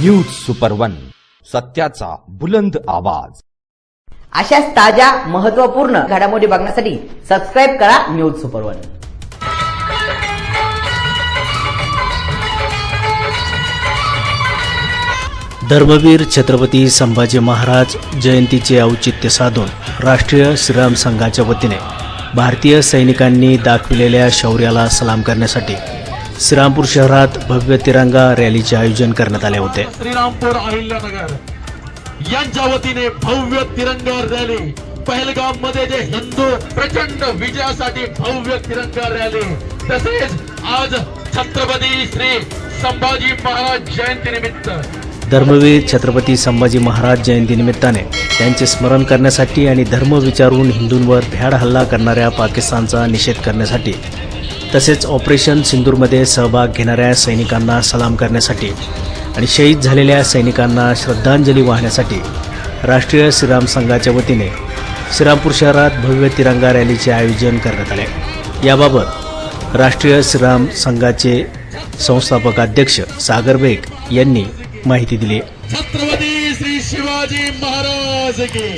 News super one सत्याचा बुलंद आवाज. अशाच ताज्या महत्त्वपूर्ण घडामोडी बघण्यासाठी सबस्क्राईब करा news super one Dharmaveer Chhatrapati Sambhaji Maharaj जयंतीचे औचित्य साधून राष्ट्रीय श्रीराम संघाच्या वतीने भारतीय सैनिकांनी दाखविलेल्या शौर्याला सलाम करण्यासाठी श्रीरामपूर शहरात भव्य तिरंगा रॅलीचे आयोजन करण्यात आले होते. श्रीरामपूर अहिल्यानगर. यांच्या वतीने भव्य तिरंगा रॅली पहलगाममध्ये जे हिंदू प्रचंड विजयासाठी भव्य तिरंगा रॅली तसेच आज छत्रपती श्री संभाजी महाराज जयंती निमित्त. धर्मवीर छत्रपती संभाजी महाराज जयंतीनिमित्ताने त्यांचे स्मरण करण्यासाठी आणि धर्म विचारून हिंदूंवर भ्याड हल्ला करणाऱ्या पाकिस्तानचा निषेध करण्यासाठी तसेच ऑपरेशन सिंदूरमध्ये सहभाग घेणाऱ्या सैनिकांना सलाम करण्यासाठी आणि शहीद झालेल्या सैनिकांना श्रद्धांजली वाहण्यासाठी राष्ट्रीय श्रीराम संघाच्या वतीने श्रीरामपूर शहरात भव्य तिरंगा रॅलीचे आयोजन करण्यात आले. याबाबत राष्ट्रीय श्रीराम संघाचे संस्थापक अध्यक्ष सागर बेग यांनी माहिती दिली. छत्रपती श्री शिवाजी महाराज की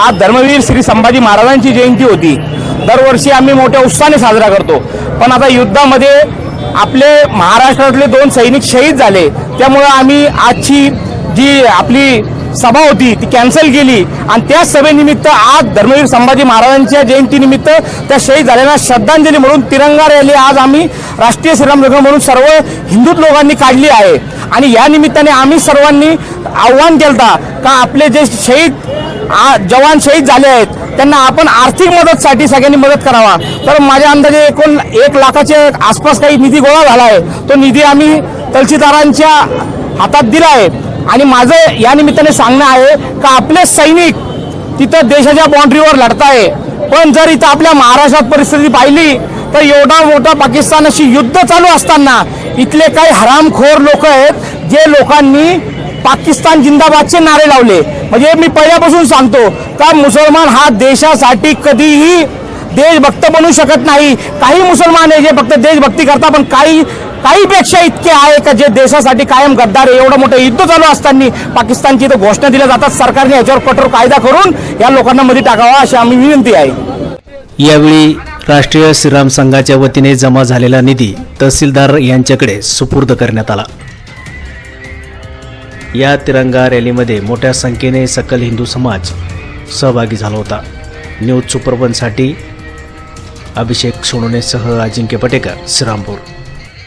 आज धर्मवीर श्री संभाजी महाराजांची जयंती होती. दरवर्षी आम्ही मोठ्या उत्साहाने साजरा करतो. पण आता युद्धामध्ये आपले महाराष्ट्रातले दोन सैनिक शहीद झाले. त्यामुळं आम्ही आजची जी आपली सभा होती ती कॅन्सल केली. आणि त्या सभेनिमित्त आज धर्मवीर संभाजी महाराजांच्या जयंतीनिमित्त त्या शहीद झालेल्या श्रद्धांजली म्हणून तिरंगा रॅली आज आम्ही राष्ट्रीय श्रीराम लग्न म्हणून सर्व हिंदू लोकांनी काढली आहे. आणि या निमित्ताने आम्ही सर्वांनी आव्हान केलं का आपले जे शहीद जवान शहीद झाले आहेत त्यांना आपण आर्थिक मदतसाठी सगळ्यांनी मदत करावा. तर माझ्या अंदाजे एकूण एक लाखाच्या आसपास काही निधी गोळा झाला आहे. तो निधी आम्ही तहसीलदारांच्या हातात दिला आहे. आणि माझं या निमित्ताने सांगणं आहे का आपले सैनिक तिथं देशाच्या बाउंड्रीवर लढताय पण जर इथं आपल्या महाराष्ट्रात परिस्थिती पाहिली तर एवढा मोठा पाकिस्तानाशी युद्ध चालू असताना इथले काही हरामखोर लोक आहेत जे लोकांनी पाकिस्तान जिंदाबादचे नारे लावले. म्हणजे मी पहिल्यापासून सांगतो का मुसलमान हा देशासाठी कधीही देशभक्त बनू शकत नाही. काही मुसलमान आहे जे फक्त देशभक्ती करता पण काही काहीपेक्षा इतके आहे का जे देशासाठी कायम गद्दार आहे? एवढं मोठं युद्ध चालू असताना पाकिस्तानची तर घोषणा दिल्या जातात. सरकारने याच्यावर कठोर कायदा करून या लोकांना मध्ये टाकावा अशी आम्ही विनंती आहे. यावेळी राष्ट्रीय श्रीराम संघाच्या वतीने जमा झालेला निधी तहसीलदार यांच्याकडे सुपूर्द करण्यात आला. या तिरंगा रॅलीमध्ये मोठ्या संख्येने सकल हिंदू समाज सहभागी झाला होता. न्यूज सुपरवनसाठी अभिषेक सोनोनेसह अजिंक्य पटेकर श्रीरामपूर.